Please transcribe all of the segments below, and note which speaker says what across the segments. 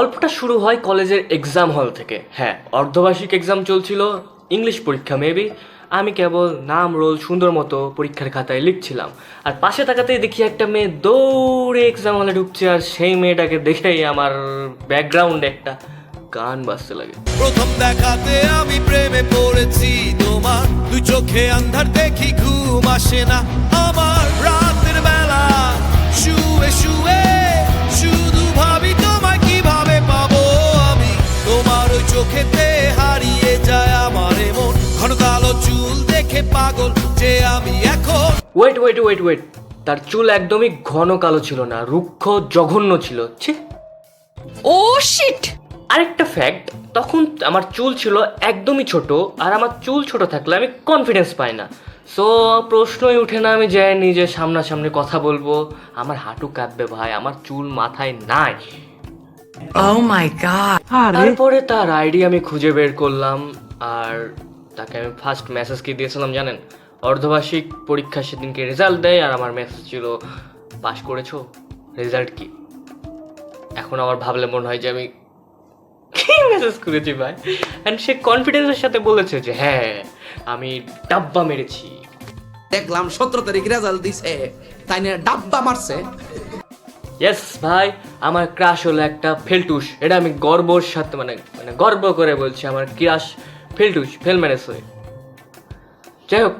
Speaker 1: গল্পটা শুরু হয় কলেজের এক্সাম হল থেকে। হ্যাঁ অর্ধবার্ষিক এক্সাম চলছিল ইংলিশ পরীক্ষা মেবি আমি কেবল নাম রোল সুন্দর মতো পরীক্ষার খাতায় লিখছিলাম। আর পাশে তাকাতেই দেখি একটা মেয়ে দৌড়ে এক্সাম হলে ঢুকছে, আর সেই মেয়েটাকে দেখেই আমার ব্যাকগ্রাউন্ডে একটা গান বাজতে লাগে।
Speaker 2: প্রথম দেখাতে আমি প্রেমে পড়েছি তোমার। দুই চোখে আন্ধার দেখি ঘুম আসে না আমার। পাগল যে আমি এখন।
Speaker 1: ওয়েট ওয়েট ওয়েট ওয়েট তার চুল একদমই ঘন কালো ছিল না রুক্ষ জঘন্য ছিল। ছি।
Speaker 3: ও শিট
Speaker 1: আরেকটা ফ্যাক্ট তখন আমার চুল ছিল একদমই ছোট আর আমার চুল ছোট থাকলে আমি কনফিডেন্স পাই না। সো প্রশ্নই উঠে না আমি যাই নিজে সামনাসামনি কথা বলব। আমার হাঁটু কাঁপবে ভাই আমার চুল মাথায় নাই।
Speaker 3: ও মাই গড
Speaker 1: তারপরে তার আইডি আমি খুঁজে বের করলাম আর তাকে আমি ফার্স্ট মেসেজ কি দিয়েছিলাম জানেন? অর্ধবার্ষিক পরীক্ষা সেদিনকে রেজাল্ট দেয় আর আমার মেসেজ ছিল পাশ করেছ? রেজাল্ট কি? এখন আমার ভাবলে মনে হয় যে আমি কি মেসেজ করেছি ভাই? অ্যান্ড সে কনফিডেন্সের সাথে বলেছে যে হ্যাঁ আমি ডাব্বা মেরেছি।
Speaker 4: দেখলাম সতেরো তারিখ রেজাল্ট দিছে তাই নিয়ে ডাব্বা মারছে।
Speaker 1: ইয়েস ভাই আমার ক্রাশ হলো একটা ফেলটুস এটা আমি গর্বর সাথে মানে মানে গর্ব করে বলছি আমার ক্রাশ ফেলটুস ফেল মেরেছে যাই হোক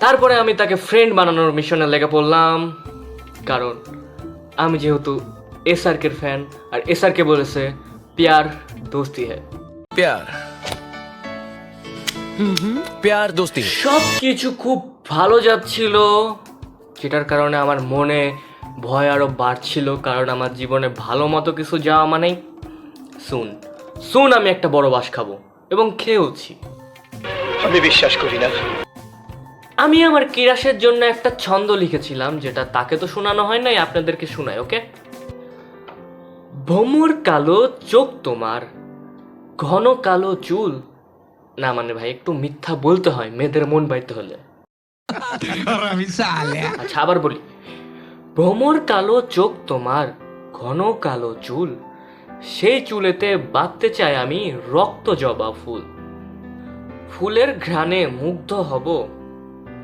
Speaker 1: তারপরে আমি তাকে ফ্রেন্ড বানানোর মিশনে লেগে পড়লাম। কারণ আমি যেহেতু এসআরকের ফ্যান আর এস আর কে বলেছে প্যার দোস্তি হ্যাঁ
Speaker 2: প্যার। প্যার দোস্তি।
Speaker 1: সব কিছু খুব ভালো যাচ্ছিল যেটার কারণে আমার মনে ভয় আরও বাড়ছিল কারণ আমার জীবনে ভালো মতো কিছু যাওয়া মানেই শুন শুন আমি একটা বড় বাস খাব। এবং খেয়েওছি।
Speaker 5: আমি বিশ্বাস করি না।
Speaker 1: আমি আমার কিরাসের জন্য একটা ছন্দ লিখেছিলাম যেটা তাকে তো শোনানো হয় নাই আপনাদেরকে শোনায় ওকে? ভমর কালো চোখ তোমার ঘন কালো চুল। না মানে ভাই একটু মিথ্যা বলতে হয় মেয়েদের মন বাইতে হলে। আচ্ছা আবার বলি। ভ্রমর কালো চোখ তোমার ঘন কালো চুল। সেই চুলেতে বাঁধতে চাই আমি রক্ত জবা ফুল। ফুলের ঘ্রাণে মুগ্ধ হব,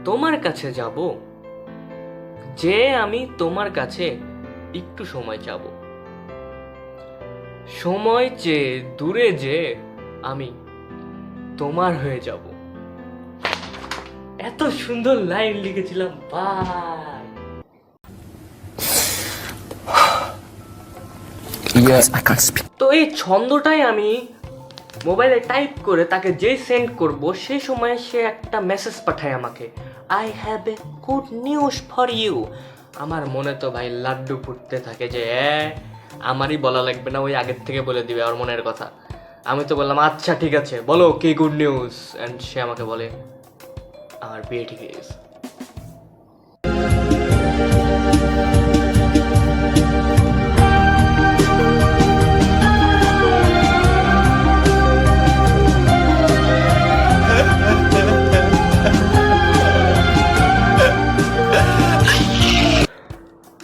Speaker 1: তোমার কাছে যাব। যে আমি তোমার কাছে একটু সময় যাব সময় চেয়ে দূরে যে আমি তোমার হয়ে যাব। এত সুন্দর লাইন লিখেছিলাম ভাই তো এই ছন্দটাই আমি মোবাইলে টাইপ করে তাকে যেই সেন্ড করব সেই সময় সে একটা মেসেজ পাঠায় আমাকে। I have a good news for you আমার মনে তো ভাই লাড্ডু ফুটতে থাকে যে এ আমারই বলা লাগবে না ওই আগের থেকে বলে দিবে আমার মনের কথা। আমি তো বললাম আচ্ছা ঠিক আছে বলো কি গুড নিউজ অ্যান্ড সে আমাকে বলে আমার বিয়ে ঠিক হয়ে গেছে।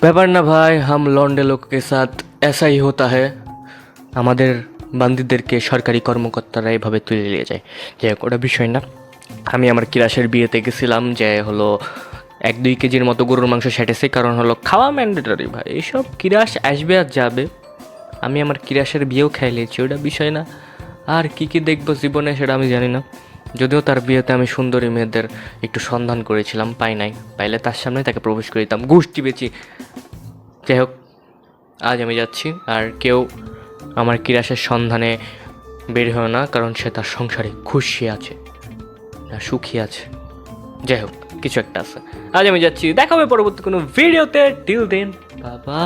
Speaker 1: ব্যাপার না ভাই, হাম লন্ডে লোককে সাথ এসাই হতা হ্যাঁ আমাদের বান্দিদেরকে সরকারি কর্মকর্তারা এভাবে তুলে নিয়ে যায়। যাই হোক, ওটা বিষয় না। আমি আমার কিরাসের বিয়েতে গেছিলাম, যে হলো এক দুই কেজির মতো গরুর মাংস সেটেছে, কারণ হলো খাওয়া ম্যান্ডেটরি ভাই। এইসব কিরাস আসবে আর যাবে। আমি আমার কিরাসের বিয়েও খাইলেছি ওটা বিষয় না। আর কী কী দেখব জীবনে সেটা আমি জানি না। যদিও তার বিয়েতে আমি সুন্দরী মেয়েদের একটু সন্ধান করেছিলাম, পাই নাই। পাইলে তার সামনে তাকে প্রবেশ করে দিতাম গোষ্ঠী বেচি। যাই হোক, আজ আমি যাচ্ছি, আর কেউ আমার কিরাসের সন্ধানে বের হয় না, কারণ সে তার সংসারে খুশি আছে, না সুখী আছে। যাই হোক, কিছু একটা আছে। আজ আমি যাচ্ছি। দেখা হবে পরবর্তী কোনো ভিডিওতে। টিল দেন, বাবা।